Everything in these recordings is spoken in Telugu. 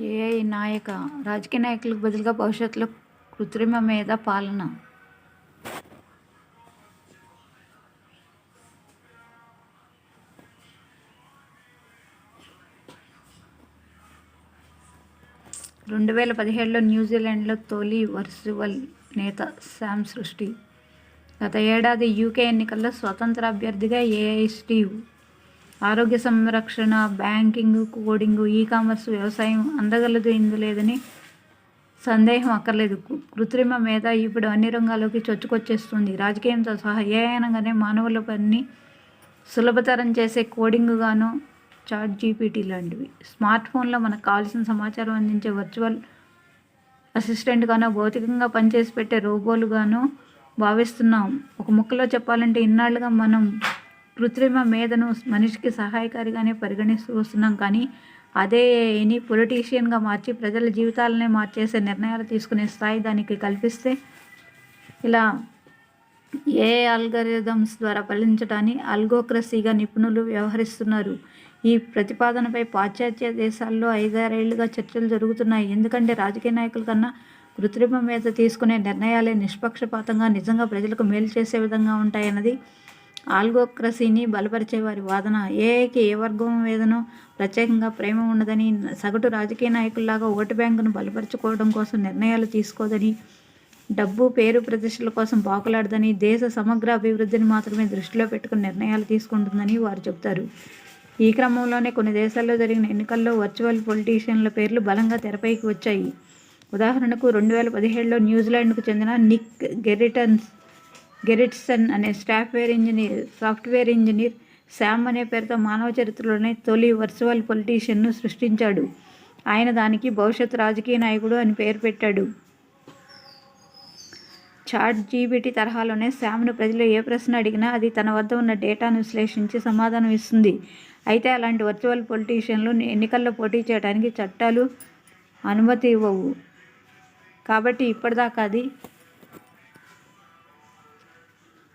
ఏఐ నాయక రాజకీయ నాయకులకు బదులుగా భవిష్యత్తులో కృత్రిమ మీద పాలన. రెండు వేల పదిహేడులో న్యూజిలాండ్లో తొలి వర్చువల్ నేత శామ్ సృష్టి. గత ఏడాది యూకే ఎన్నికల్లో స్వతంత్ర అభ్యర్థిగా ఏఐ స్టీవ్ ఆరోగ్య సంరక్షణ బ్యాంకింగ్ కోడింగ్ ఈ కామర్స్ వ్యవసాయం అందగలదు ఇందులేదని సందేహం అక్కర్లేదు. కృత్రిమ మేధ ఇప్పుడు అన్ని రంగాల్లోకి చొచ్చుకొచ్చేస్తుంది. రాజకీయంతో సహా ఏ అయినగానే మానవుల పనిని సులభతరం చేసే కోడింగ్ గాను చాట్ జీపీటీ లాంటివి. స్మార్ట్ ఫోన్లో మనకు కావాల్సిన సమాచారం అందించే వర్చువల్ అసిస్టెంట్గానో భౌతికంగా పనిచేసి పెట్టే రోబోలుగానో భావిస్తున్నాం. ఒక ముక్కలో చెప్పాలంటే ఇన్నాళ్ళుగా మనం కృత్రిమ మేధను మనిషికి సహాయకారిగానే పరిగణిస్తూ వస్తున్నాం. కానీ అదే ఎని పొలిటీషియన్గా మార్చి ప్రజల జీవితాలనే మార్చేసే నిర్ణయాలు తీసుకునే స్థాయి దానికి కల్పిస్తే ఇలా ఏ ఆల్గరిథమ్స్ ద్వారా ఫలించడాన్ని అల్గోక్రసీగా నిపుణులు వ్యవహరిస్తున్నారు. ఈ ప్రతిపాదనపై పాశ్చాత్య దేశాల్లో ఐదారేళ్ళుగా చర్చలు జరుగుతున్నాయి. ఎందుకంటే రాజకీయ నాయకుల కన్నా కృత్రిమ మీద తీసుకునే నిర్ణయాలే నిష్పక్షపాతంగా నిజంగా ప్రజలకు మేలు చేసే విధంగా ఉంటాయన్నది ఆల్గోక్రసీని బలపరిచే వారి వాదన. ఏఐకి ఏ వర్గం మీదనో ప్రత్యేకంగా ప్రేమ ఉండదని సగటు రాజకీయ నాయకుల్లాగా ఓటు బ్యాంకును బలపరుచుకోవడం కోసం నిర్ణయాలు తీసుకోదని డబ్బు పేరు ప్రతిష్టల కోసం బాకులాడదని దేశ సమగ్ర అభివృద్ధిని మాత్రమే దృష్టిలో పెట్టుకుని నిర్ణయాలు తీసుకుంటుందని వారు చెబుతారు. ఈ క్రమంలోనే కొన్ని దేశాల్లో జరిగిన ఎన్నికల్లో వర్చువల్ పొలిటీషియన్ల పేర్లు బలంగా తెరపైకి వచ్చాయి. ఉదాహరణకు రెండు వేల పదిహేడులో న్యూజిలాండ్కు చెందిన నిక్ గెరిటన్స్ గెరిట్సన్ అనే software engineer software engineer Sam అనే పేరుతో మానవ చరిత్రలోనే తొలి వర్చువల్ పొలిటీషియన్ను సృష్టించాడు. ఆయన దానికి భవిష్యత్ రాజకీయ నాయకుడు అని పేరు పెట్టాడు. చాట్ జీబీటీ తరహాలోనే శామ్ను ప్రజలు ఏ ప్రశ్న అడిగినా అది తన వద్ద ఉన్న డేటాను విశ్లేషించి సమాధానం ఇస్తుంది. అయితే అలాంటి వర్చువల్ పొలిటీషియన్లు ఎన్నికల్లో పోటీ చేయడానికి చట్టాలు అనుమతి ఇవ్వవు. కాబట్టి ఇప్పటిదాకా అది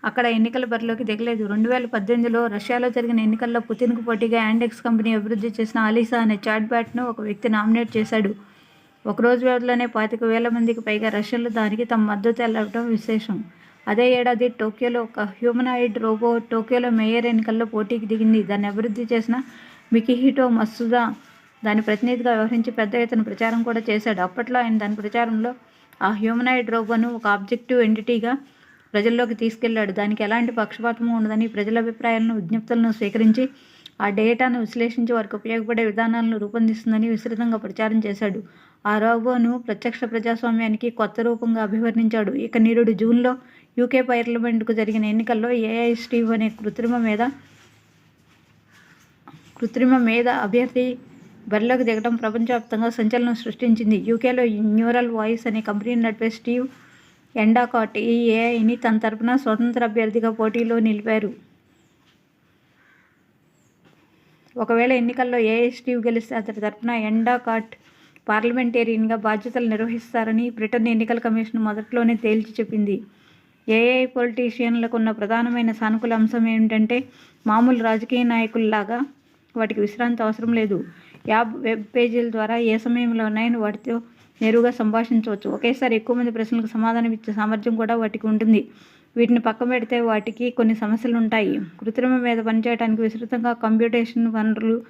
అక్కడ ఎన్నికల బరిలోకి దిగలేదు. రెండు వేల పద్దెనిమిదిలో రష్యాలో జరిగిన ఎన్నికల్లో పుతిన్కు పోటీగా యాండెక్స్ కంపెనీ అభివృద్ధి చేసిన అలీసా అనే చాట్ బ్యాట్ను ఒక వ్యక్తి నామినేట్ చేశాడు. ఒక రోజు వ్యవధిలోనే పాతిక వేల మందికి పైగా రష్యన్లు దానికి తమ మద్దతు తెలవడం విశేషం. అదే ఏడాది టోక్యోలో ఒక హ్యూమనాయిడ్ రోబో టోక్యోలో మేయర్ ఎన్నికల్లో పోటీకి దిగింది. దాన్ని అభివృద్ధి చేసిన మికిహిటో మసుదా దాని ప్రతినిధిగా వ్యవహరించి పెద్ద ఎత్తున ప్రచారం కూడా చేశాడు. అప్పట్లో ఆయన దాని ప్రచారంలో ఆ హ్యూమనాయిడ్ రోబోను ఒక ఆబ్జెక్టివ్ ఎంటిటీగా ప్రజల్లోకి తీసుకెళ్ళాడు దానికి ఎలాంటి పక్షపాతము ఉండదని ప్రజల అభిప్రాయాలను విజ్ఞప్తులను స్వీకరించి ఆ డేటాను విశ్లేషించి వారికి ఉపయోగపడే విధానాలను రూపొందిస్తుందని విస్తృతంగా ప్రచారం చేశాడు. ఆ రోబోను ప్రత్యక్ష ప్రజాస్వామ్యానికి కొత్త రూపంగా అభివర్ణించాడు. ఇక నిరుడు జూన్లో యూకే పార్లమెంటుకు జరిగిన ఎన్నికల్లో ఏఐ స్టీవ్ అనే కృత్రిమ మీద కృత్రిమ మీద అభ్యర్థి బరిలోకి దిగడం ప్రపంచవ్యాప్తంగా సంచలనం సృష్టించింది. యూకేలో న్యూరల్ వాయిస్ అనే కంపెనీని నడిపే స్టీవ్ ఎండాకాట్ ఈ ఏఐని తన తరపున స్వతంత్ర అభ్యర్థిగా పోటీలో నిలిపారు. ఒకవేళ ఎన్నికల్లో ఏఐ స్టీవ్ గెలిస్తే అతని తరపున ఎండాకాట్ పార్లమెంటేరియన్గా బాధ్యతలు నిర్వహిస్తారని బ్రిటన్ ఎన్నికల కమిషన్ మొదట్లోనే తేల్చి చెప్పింది. ఏఐ పొలిటీషియన్లకు ఉన్న ప్రధానమైన సానుకూల అంశం ఏమిటంటే మామూలు రాజకీయ నాయకుల్లాగా వాటికి విశ్రాంతి అవసరం లేదు. యాప్ వెబ్ పేజీల ద్వారా ఏ సమయంలోనైనా వాటితో నేరుగా సంభాషించవచ్చు. ఒకేసారి ఎక్కువ మంది ప్రశ్నలకు సమాధానం ఇచ్చే సామర్థ్యం కూడా వాటికి ఉంటుంది. వీటిని పక్కన పెడితే వాటికి కొన్ని సమస్యలు ఉంటాయి. కృత్రిమ మీద పనిచేయడానికి విస్తృతంగా కంప్యూటేషన్ వనరులు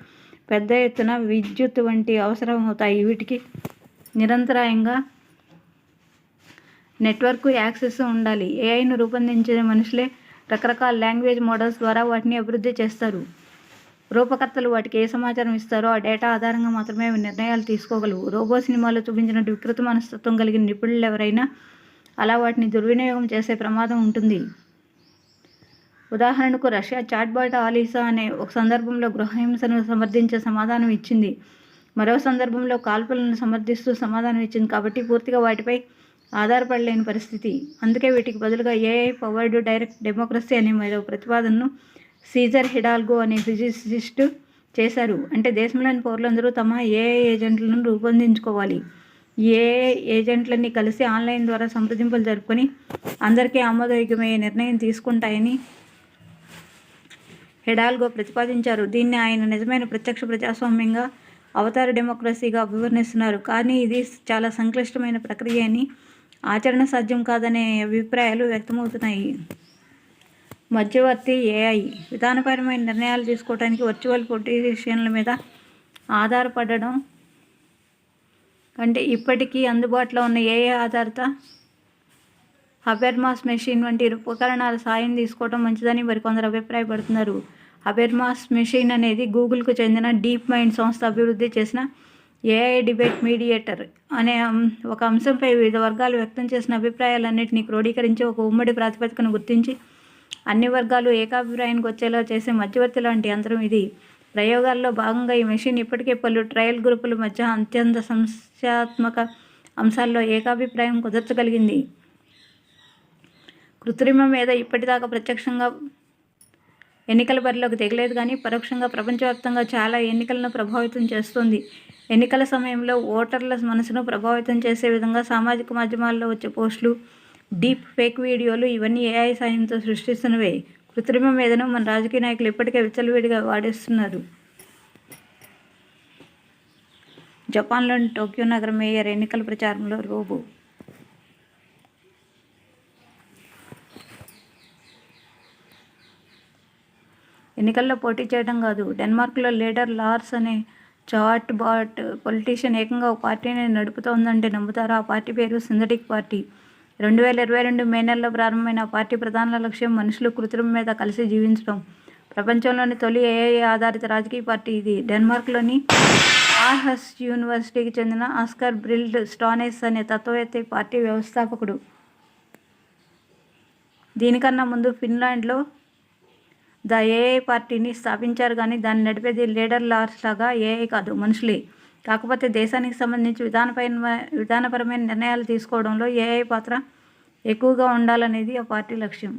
పెద్ద ఎత్తున విద్యుత్ వంటి అవసరం అవుతాయి. వీటికి నిరంతరాయంగా నెట్వర్క్ యాక్సెస్ ఉండాలి. ఏఐను రూపొందించే మనుషులే రకరకాల లాంగ్వేజ్ మోడల్స్ ద్వారా వాటిని అభివృద్ధి చేస్తారు. రూపకర్తలు వాటికి ఏ సమాచారం ఇస్తారో ఆ డేటా ఆధారంగా మాత్రమే అవి నిర్ణయాలు తీసుకోగలవు. రోబో సినిమాలో చూపించిన వికృత మనస్తత్వం కలిగిన నిపుణులు ఎవరైనా అలా వాటిని దుర్వినియోగం చేసే ప్రమాదం ఉంటుంది. ఉదాహరణకు రష్యా చాట్బాట్ ఆలీసా అనే ఒక సందర్భంలో గృహహింసను సమర్థించే సమాధానం ఇచ్చింది. మరో సందర్భంలో కాల్పులను సమర్థిస్తూ సమాధానం ఇచ్చింది కాబట్టి పూర్తిగా వాటిపై ఆధారపడలేని పరిస్థితి. అందుకే వీటికి బదులుగా ఏఐ పవర్డ్ డైరెక్ట్ డెమోక్రసీ అనే మరో ప్రతిపాదనను సీజర్ హిడాల్గో అనే ఫిజిసిస్ట్ చేశారు. అంటే దేశంలోని పౌరులందరూ తమ ఏ ఏజెంట్లను రూపొందించుకోవాలి. ఏ ఏజెంట్లన్నీ కలిసి ఆన్లైన్ ద్వారా సంప్రదింపులు జరుపుకొని అందరికీ ఆమోదయోగ్యమయ్యే నిర్ణయం తీసుకుంటాయని హెడాల్గో ప్రతిపాదించారు. దీన్ని ఆయన నిజమైన ప్రత్యక్ష ప్రజాస్వామ్యంగా అవతార డెమోక్రసీగా అభివర్ణిస్తున్నారు. కానీ ఇది చాలా సంక్లిష్టమైన ప్రక్రియ అని ఆచరణ సాధ్యం కాదనే అభిప్రాయాలు వ్యక్తమవుతున్నాయి. మధ్యవర్తి ఏఐ. విధానపరమైన నిర్ణయాలు తీసుకోవడానికి వర్చువల్ పొలిటీషియన్ల మీద ఆధారపడడం కంటే ఇప్పటికీ అందుబాటులో ఉన్న ఏఐ ఆధారిత హబెర్మాస్ మెషిన్ వంటి ఉపకరణాల సాయం తీసుకోవడం మంచిదని మరికొందరు అభిప్రాయపడుతున్నారు. హబెర్మాస్ మెషిన్ అనేది గూగుల్కు చెందిన డీప్ మైండ్ సంస్థ అభివృద్ధి చేసిన ఏఐ డిబేట్ మీడియేటర్ అనే ఒక అంశంపై వివిధ వర్గాలు వ్యక్తం చేసిన అభిప్రాయాలన్నింటినీ క్రోడీకరించి ఒక ఉమ్మడి ప్రాతిపదికను గుర్తించి అన్ని వర్గాలు ఏకాభిప్రాయానికి వచ్చేలా చేసే మధ్యవర్తి లాంటి యంత్రం ఇది. ప్రయోగాల్లో భాగంగా ఈ మెషిన్ ఇప్పటికే పలు ట్రయల్ గ్రూపుల మధ్య అత్యంత సంస్థాత్మక అంశాల్లో ఏకాభిప్రాయం కుదర్చగలిగింది. కృత్రిమ మీద ఇప్పటిదాకా ప్రత్యక్షంగా ఎన్నికల బరిలోకి తెగలేదు కానీ పరోక్షంగా ప్రపంచవ్యాప్తంగా చాలా ఎన్నికలను ప్రభావితం చేస్తుంది. ఎన్నికల సమయంలో ఓటర్ల మనసును ప్రభావితం చేసే విధంగా సామాజిక మాధ్యమాల్లో వచ్చే పోస్టులు డీప్ ఫేక్ వీడియోలు ఇవన్నీ ఏఐ సాయంతో సృష్టిస్తున్నవే. కృత్రిమ మీదను మన రాజకీయ నాయకులు ఇప్పటికే విచ్చలవిడిగా వాడేస్తున్నారు. జపాన్లోని టోక్యో నగర మేయర్ ఎన్నికల ప్రచారంలో రోబో. ఎన్నికల్లో పోటీ చేయడం కాదు డెన్మార్క్లో లీడర్ లార్స్ అనే చాట్ బాట్ పొలిటీషియన్ ఏకంగా ఒక పార్టీని నడుపుతోందంటే నమ్ముతారా? ఆ పార్టీ పేరు సింథటిక్ పార్టీ. రెండు వేల ఇరవై రెండు మే నెలలో ప్రారంభమైన పార్టీ ప్రధాన లక్ష్యం మనుషులు కృత్రిమ మీద కలిసి జీవించడం. ప్రపంచంలోని తొలి ఏఐ ఆధారిత రాజకీయ పార్టీ ఇది. డెన్మార్క్లోని ఆర్హస్ యూనివర్సిటీకి చెందిన ఆస్కర్ బ్రిల్డ్ స్టానేస్ అనే తత్వవేత్త పార్టీ వ్యవస్థాపకుడు. దీనికన్నా ముందు ఫిన్లాండ్లో ద ఏఐ పార్టీని స్థాపించారు కానీ దాన్ని నడిపేది లీడర్ లార్స్ లాగా ఏఐ కాదు మనుషులే. కాకపోతే దేశానికి సంబంధించి విధానపైన విధానపరమైన నిర్ణయాలు తీసుకోవడంలో ఏఐ పాత్ర ఎక్కువగా ఉండాలనేది ఆ పార్టీ లక్ష్యం.